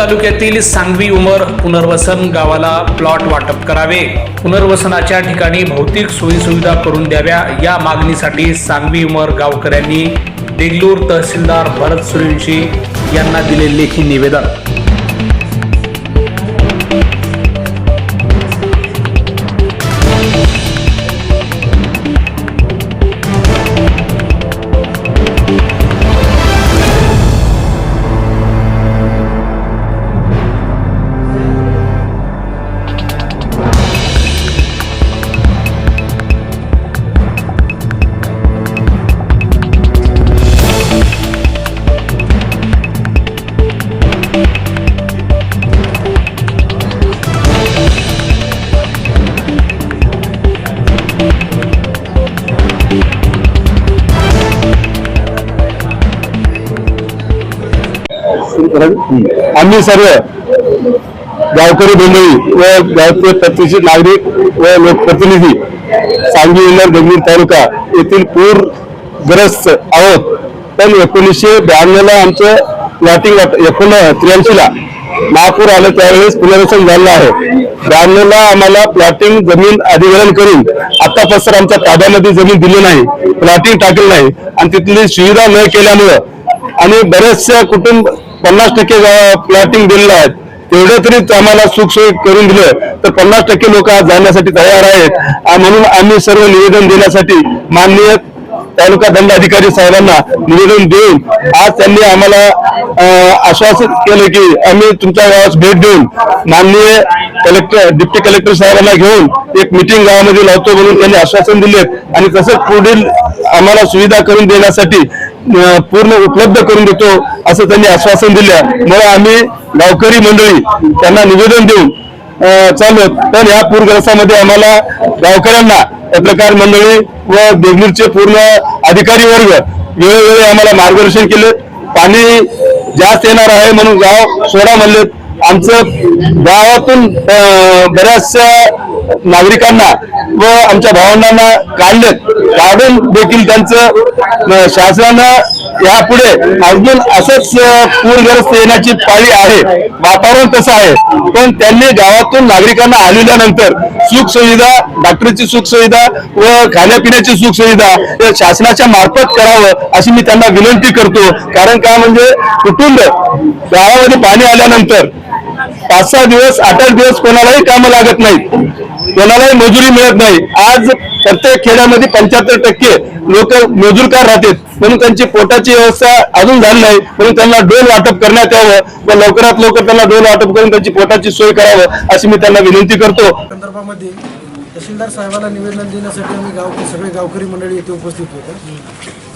तालुक्यातील सांगवी उमर पुनर्वसन गावाला प्लॉट वाटप करावे. पुनर्वसनाच्या ठिकाणी भौतिक सोयीसुविधा करून द्याव्या या मागणीसाठी सांगवी उमर गावकऱ्यांनी देगलूर तहसीलदार भरत सुरेंशी यांना दिले लेखी निवेदन. आम्ही सर्व गावकरी मंडळी व गावचे प्रतिष्ठित नागरिक व लोकप्रतिनिधी सांगली जिल्ह्यात गंभीर तालुका येथील पूरग्रस्त आहोत. पण एकोणीसशे ब्याण्णवला आमचं प्लॅटिंग एकोण त्र्याऐंशीला महापूर आलं त्यावेळेस पुनर्वसन झालं आहे. ब्याण्णवला आम्हाला प्लॉटिंग जमीन अधिग्रहण करून आतापासून आमच्या ताब्यामध्ये जमीन दिली नाही प्लॉटिंग टाकली नाही. आणि तिथली सुविधा न केल्यामुळं आणि बरेचशा कुटुंब पन्नास टक्के प्लॉटिंग दिलेलं आहेत. तेवढं तरी आम्हाला सुखसोयी करून दिलं तर पन्नास टक्के लोक आज जाण्यासाठी तयार आहेत. म्हणून आम्ही सर्व निवेदन देण्यासाठी माननीय तालुका दंडाधिकारी साहेबांना निवेदन देऊन आज त्यांनी आम्हाला आश्वासन केलं की आम्ही तुमच्या गावास भेट देऊन माननीय कलेक्टर डिप्टी कलेक्टर साहेबांना घेऊन एक मिटिंग गावामध्ये लावतो म्हणून त्यांनी आश्वासन दिले आणि तसंच पुढील आम्हाला सुविधा करून देण्यासाठी पूर्ण उपलब्ध करून देतो असं त्यांनी आश्वासन दिल्यामुळे आम्ही गावकरी मंडळी त्यांना निवेदन देऊन अं, चालू पण या पूरग्रस्तामध्ये आम्हाला गावकऱ्यांना पत्रकार मंडळी व देगलूरचे पूर्ण अधिकारी वर्ग वेळोवेळी आम्हाला मार्गदर्शन केले. पाणी जास्त येणार आहे म्हणून गाव सोडा म्हणले आमचं गावातून बऱ्याचशा नागरिकांना व आमच्या भावंडांना काढलेत. काढून देखील त्यांचं शासनानं यापुढे अजून असंच पूरग्रस्त येण्याची पाळी आहे. वातावरण तसं आहे. पण त्यांनी गावातून नागरिकांना आलेल्यानंतर सुखसुविधा डॉक्टरची सुखसुविधा व खाण्यापिण्याची सुखसुविधा शासनाच्या मार्फत करावं अशी मी त्यांना विनंती करतो. कारण का म्हणजे कुटुंब गावामध्ये पाणी आल्यानंतर पाच सहा दिवस आठ आठ दिवस कोणालाही कामं लागत नाहीत. कोणालाही मजुरी मिळत नाही. आज प्रत्येक खेड्यामध्ये पंच्याहत्तर टक्के लोक मजूरकार राहतात. म्हणून त्यांची पोटाची व्यवस्था अजून झाली नाही. म्हणून त्यांना डोल वाटप करण्यात यावं. व लवकरात लवकर त्यांना डोल वाटप करून त्यांची पोटाची सोय करावं अशी मी त्यांना विनंती करतो. संदर्भामध्ये तहसीलदार साहेबांना निवेदन देण्यासाठी आम्ही गाव सगळे गावकरी मंडळी येथे उपस्थित होते.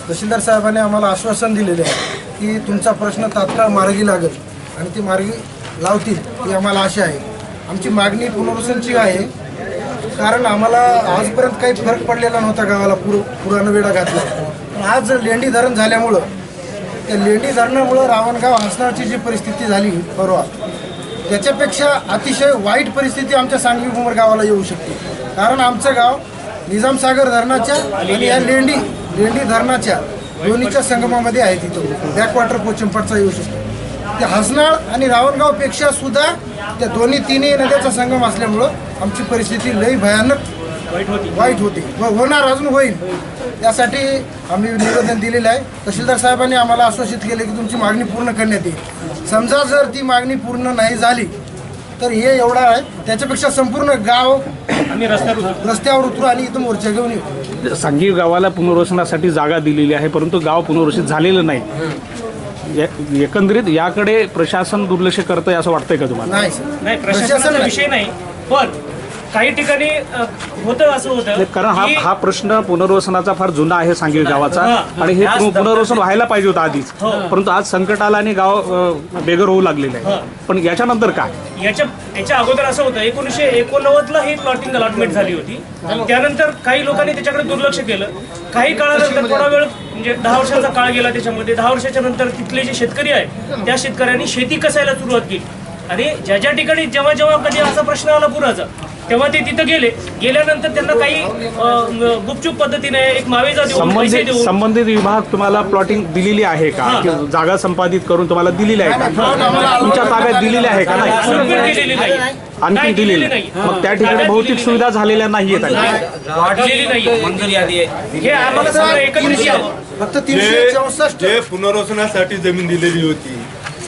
तहसीलदार साहेबांनी आम्हाला आश्वासन दिलेले आहे की तुमचा प्रश्न तात्काळ मार्गी लागेल आणि ती मार्गी लावतील ही आम्हाला आशा आहे. आमची मागणी पुनर्वसनची आहे. कारण आम्हाला आजपर्यंत काही फरक पडलेला नव्हता गावाला. पूर पुरानं वेढा घातला. पण आज लेंडी धरण झाल्यामुळं त्या लेंडी धरणामुळं रावणगाव हसनाची जी परिस्थिती झाली परवा त्याच्यापेक्षा अतिशय वाईट परिस्थिती आमच्या सांगवी उमर गावाला येऊ शकते. कारण आमचं गाव निजामसागर धरणाच्या आणि या लेंडी लेंडी धरणाच्या दोन्हीच्या संगमामध्ये आहे तिथं. बॅकवॉटर पोचंपटचा येऊ शकतो. ते हसनाळ आणि रावणगावपेक्षा सुद्धा त्या दोन्ही तिन्ही नद्याचा संगम असल्यामुळं आमची परिस्थिती लई भयानक वाईट होते. व होणार अजून होईल. त्यासाठी आम्ही निवेदन दिलेलं आहे. तहसीलदार साहेबांनी आम्हाला आश्वासित केले की तुमची मागणी पूर्ण करण्यात येईल. समजा जर ती मागणी पूर्ण नाही झाली तर हे एवढा आहे. त्याच्यापेक्षा संपूर्ण गाव आम्ही रस्त्यावर रस्त्यावर उतरू आणि इथं मोर्चा घेऊन येऊ. सांगी गावाला पुनर्वसनासाठी जागा दिलेली आहे परंतु गाव पुनर्वसित झालेलं नाही. या- एकंदरीत याकडे प्रशासन दुर्लक्ष करतंय असं वाटतंय का तुम्हाला? नाही. प्रशासन. विषय नाही. पण काही ठिकाणी होतं असं होतं कारण हा हा प्रश्न पुनर्वसनाचा फार जुना आहे सांगली गावाचा. आणि हे पुनर्वसन व्हायला पाहिजे होतं आधीच. हो. परंतु आज संकट आलं आणि गाव बेघर होऊ लागलेलं आहे. पण याच्यानंतर काय? याच्या याच्या अगोदर असं होतं एकोणीसशे एकोणनव्वदला ही प्लॉटिंग अलॉटमेंट झाली होती. त्यानंतर काही लोकांनी त्याच्याकडे दुर्लक्ष केलं. काही काळानंतर थोडा वेळ म्हणजे दहा वर्षांचा काळ गेला त्याच्यामध्ये. दहा वर्षाच्या नंतर तिथले जे शेतकरी आहेत त्या शेतकऱ्यांनी शेती कसायला सुरुवात केली. आणि ज्या ज्या ठिकाणी जेव्हा जेव्हा कधी असा प्रश्न आला पुराचा तेव्हा ते तिथं गेले. गेल्यानंतर त्यांना काही गुपचूप पद्धतीने एक मावेजा देऊन पैसे संबंधित देऊन संबंधित विभाग तुम्हाला प्लॉटिंग दिलेली आहे का. की जागा संपादित करून तुम्हाला दिलेली आहे का? तुमच्या ताब्यात दिलेली आहे का? नाही. संपर्क दिलेली नाही. आणखी दिलेली नाही. मग त्या ठिकाणी भौतिक सुविधा झालेल्या नाहीयेत आणखी. नाही. वाढलेली नाही. मंजूर यादी आहे. हे आम्हाला सगळं एकत्रित यावं फक्त पुनर्वसनासाठी जमीन दिलेली होती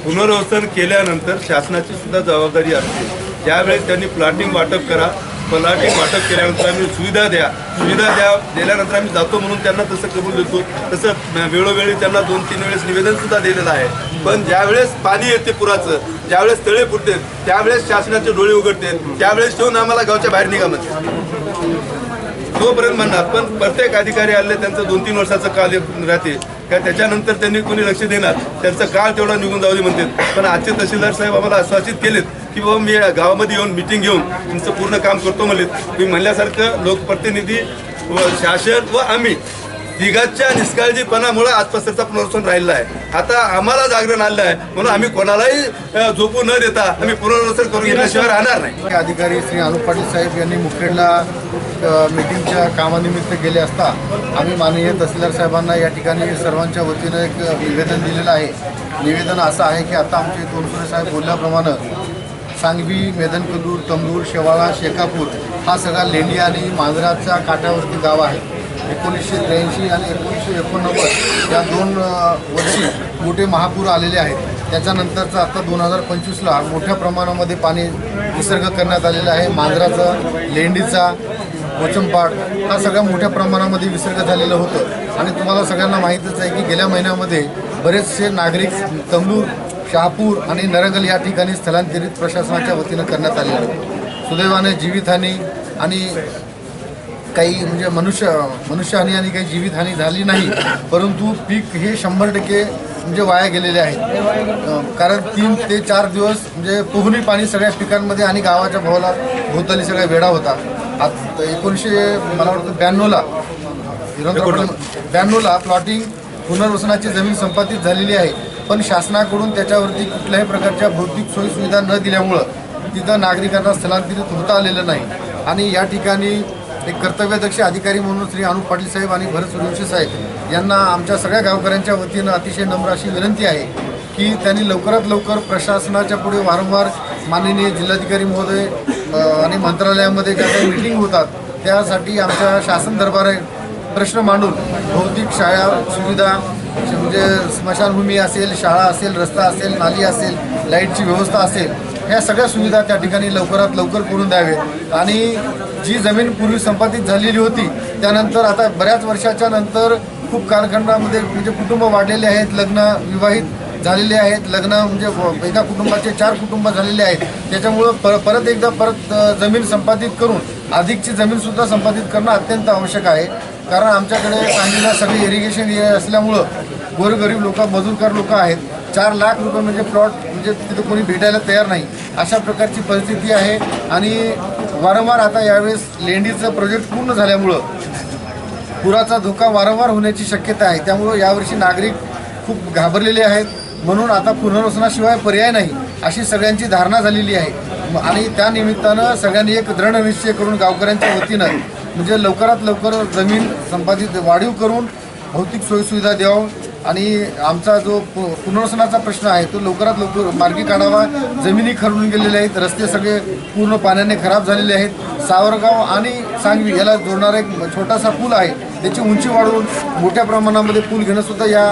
पुनर्वसन केल्यानंतर शासनाची सुद्धा जबाबदारी असते. त्यावेळेस त्यांनी प्लॉटिंग वाटप करा प्लॉटिंग वाटप केल्यानंतर आम्ही सुविधा द्या. सुविधा द्या दिल्यानंतर आम्ही जातो म्हणून त्यांना तसं कबूल देतो. तसं वेळोवेळी त्यांना दोन तीन वेळेस निवेदनसुद्धा दिलेलं आहे. पण ज्यावेळेस पाणी येते पुराचं ज्यावेळेस तळे फुटते त्यावेळेस शासनाचे डोळे उघडते त्यावेळेस ठेवून आम्हाला गावच्या बाहेर निघा म्हणते तोपर्यंत म्हणणार पण प्रत्येक अधिकारी आले त्यांचं दोन तीन वर्षाचं काल राहते. का त्याच्यानंतर त्यांनी कोणी लक्ष देणार? त्यांचं काळ तेवढा निघून जाऊ दे म्हणतात. पण आजचे तहसीलदार साहेब आम्हाला आश्वासित केलेत की बाबा मी गावामध्ये येऊन मिटिंग घेऊन तुमचं पूर्ण काम करतो म्हणलेत. मी म्हणल्यासारखं लोकप्रतिनिधी व शासन व आम्ही तिघांच्या निष्काळजीपणामुळे आजपासूनचा पुनर्वसन राहिलेला आहे. आता आम्हाला जागरण आलेलं आहे म्हणून आम्ही कोणालाही झोपू न देता आम्ही पुनर्वसन करून घेतल्याशिवाय राहणार नाही. अधिकारी श्री अनुप पाटील साहेब यांनी मुखेडला मीटिंगच्या कामानिमित्त गेले असता आम्ही माननीय तहसीलदार साहेबांना या ठिकाणी सर्वांच्या वतीनं एक निवेदन दिलेलं आहे. निवेदन असं आहे की आता आमचे तोनसुरे साहेब बोलल्याप्रमाणे सांगवी मेदनकदूर तंबूर शेवाळा शेकापूर हा सगळा लेंडी आणि मांजराच्या काठावरती गाव आहे. एकोणीसशे त्र्याऐंशी आणि एकोणीसशे एकोणनव्वद या दोन वर्षी मोठे महापूर आलेले आहेत. त्याच्यानंतरचा आता दोन हजार पंचवीसला मोठ्या प्रमाणामध्ये पाणी विसर्ग करण्यात आलेला आहे. मांजराचा लेंडीचा कोचंपाड हा सगळ्या मोठ्या प्रमाणामध्ये विसर्ग झालेलं होतं. आणि तुम्हाला सगळ्यांना माहीतच आहे की गेल्या महिन्यामध्ये बरेचसे नागरिक तंबूर शहापूर आणि नरंगल या ठिकाणी स्थलांतरित प्रशासनाच्या वतीनं करण्यात आलेलं आहे सुदैवाने जीवितहानी आणि काही म्हणजे मनुष्य मनुष्यहानी आणि काही जीवितहानी झाली नाही परंतु पीक हे शंभर टक्के म्हणजे वाया गेलेले आहेत. कारण तीन ते चार दिवस म्हणजे पोहणी पाणी सगळ्या पिकांमध्ये आणि गावाच्या भावाला भोवताली सगळा वेढा होता. आता एकोणीसशे मला वाटतं ब्याण्णवला ब्याण्णवला प्लॉटिंग पुनर्वसनाची जमीन संपादित झालेली आहे. पण शासनाकडून त्याच्यावरती कुठल्याही प्रकारच्या भौतिक सोयी सुविधा न दिल्यामुळं तिथं नागरिकांना स्थलांतरित होता आलेलं नाही. आणि या ठिकाणी एक कर्तव्यदक्ष अधिकारी म्हणून श्री अनुप पाटील साहेब आणि भरत सूर्यवंशी साहेब यांना आमच्या सगळ्या गावकऱ्यांच्या वतीनं अतिशय नम्र अशी विनंती आहे की त्यांनी लवकरात लवकर प्रशासनाच्या पुढे वारंवार माननीय जिल्हाधिकारी महोदय आणि मंत्रालयामध्ये ज्या काही मिटिंग होतात त्यासाठी आमच्या शासन दरबार प्रश्न मांडून भौतिक शाळा सुविधा म्हणजे स्मशानभूमी असेल शाळा असेल रस्ता असेल नाली असेल लाईटची व्यवस्था असेल ह्या सगळ्या सुविधा त्या ठिकाणी लवकरात लवकर करून द्यावेत आणि जी जमीन पूर्वी संपादित झालेली होती त्यानंतर आता बऱ्याच वर्षाच्या नंतर खूप कालखंडामध्ये म्हणजे कुटुंब वाढलेले आहेत लग्न विवाहित झालेले आहेत लग्न म्हणजे व- एका कुटुंबाचे चार कुटुंब झालेले आहेत. त्याच्यामुळं पर परत एकदा परत जमीन संपादित करून अधिकची जमीनसुद्धा संपादित करणं अत्यंत आवश्यक आहे. कारण आमच्याकडे सांगलीला सगळी इरिगेशन एरिया असल्यामुळं गोरगरीब लोक मजूरकार लोक आहेत. चार लाख रुपये म्हणजे प्लॉट म्हणजे तिथं कोणी भेटायला तयार नाही. अशा प्रकारची परिस्थिती आहे आणि वारंवार आता यावेळेस लेंडीचं प्रोजेक्ट पूर्ण झाल्यामुळं पुराचा धोका वारंवार होण्याची शक्यता आहे. त्यामुळं यावर्षी नागरिक खूप घाबरलेले आहेत. म्हणून आता पुनर्वसनाशिवाय पर्याय नाही अशी सगळ्यांची धारणा झालेली आहे. आणि त्या निमित्तानं सगळ्यांनी एक दृढ निश्चय करून गावकऱ्यांच्या वतीनं म्हणजे लवकरात लवकर जमीन संपादित वाढीव करून भौतिक सोयीसुविधा द्यावं आणि आमचा जो पु- पुनर्वसनाचा प्रश्न आहे तो लवकरात लवकर मार्गी काढावा. जमिनी खरडून गेलेल्या आहेत रस्ते सगळे पूर्ण पाण्याने खराब झालेले आहेत. सावरगाव आणि सांगवी याला जोडणारा एक छोटासा पूल आहे त्याची उंची वाढवून मोठ्या प्रमाणामध्ये पूल घेणंसुद्धा या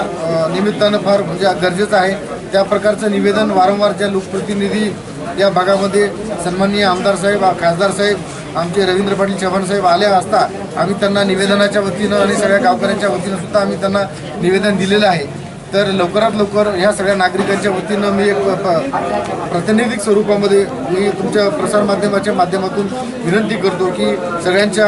निमित्तानं फार म्हणजे गरजेचं आहे. त्या प्रकारचं निवेदन वारंवार ज्या लोकप्रतिनिधी या भागामध्ये सन्माननीय आमदार साहेब खासदार साहेब आमचे रवींद्र पाटील चव्हाण साहेब आले असता आम्ही त्यांना निवेदनाच्या वतीनं आणि सगळ्या गावकऱ्यांच्या वतीनं सुद्धा आम्ही त्यांना निवेदन दिलेलं आहे. तर लवकरात लवकर ह्या सगळ्या नागरिकांच्या वतीनं मी एक प- प्रातिनिधिक स्वरूपामध्ये मी तुमच्या प्रसारमाध्यमाच्या माध्यमातून विनंती करतो की सगळ्यांच्या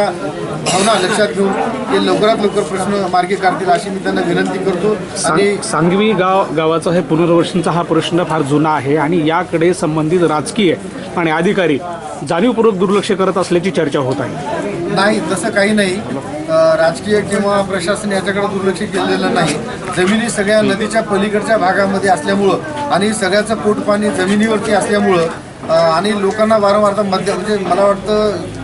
भावना लक्षात घेऊन ते लवकरात लवकर प्रश्न मार्गी काढतील अशी मी त्यांना विनंती करतो. आणि सांग- सांगवी गाव गावाचा हे पुनर्वसनचा हा प्रश्न फार जुना आहे आणि याकडे संबंधित राजकीय आणि अधिकारी जाणीवपूर्वक दुर्लक्ष करत असल्याची चर्चा होत आहे. नाही तसं काही नाही. राजकीय किंवा प्रशासन याच्याकडे दुर्लक्ष केलेलं नाही. जमिनी सगळ्या नदीच्या पलीकडच्या भागामध्ये असल्यामुळं आणि सगळ्याचं पोटपाणी जमिनीवरती असल्यामुळं आणि लोकांना वारंवार मध्य म्हणजे मला वाटतं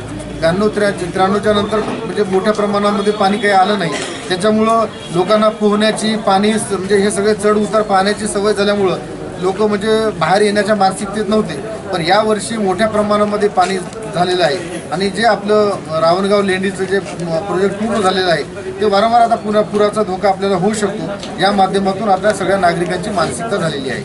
ब्याण्णव त्र्या त्र्याण्णवच्या नंतर म्हणजे मोठ्या प्रमाणामध्ये पाणी काही आलं नाही. त्याच्यामुळं लोकांना पोहण्याची पाणी म्हणजे हे सगळे चढ उतार पाहण्याची सवय झाल्यामुळं लोक म्हणजे बाहेर येण्याच्या मानसिकतेत नव्हते. पण यावर्षी मोठ्या प्रमाणामध्ये पाणी झालेलं आहे. आणि जे आपलं रावणगाव लेंडीचं जे प्रोजेक्ट पूर्ण झालेलं आहे ते वारंवार आता पुरा पुराचा धोका आपल्याला होऊ शकतो. या माध्यमातून आपल्या सगळ्या नागरिकांची मानसिकता झालेली आहे.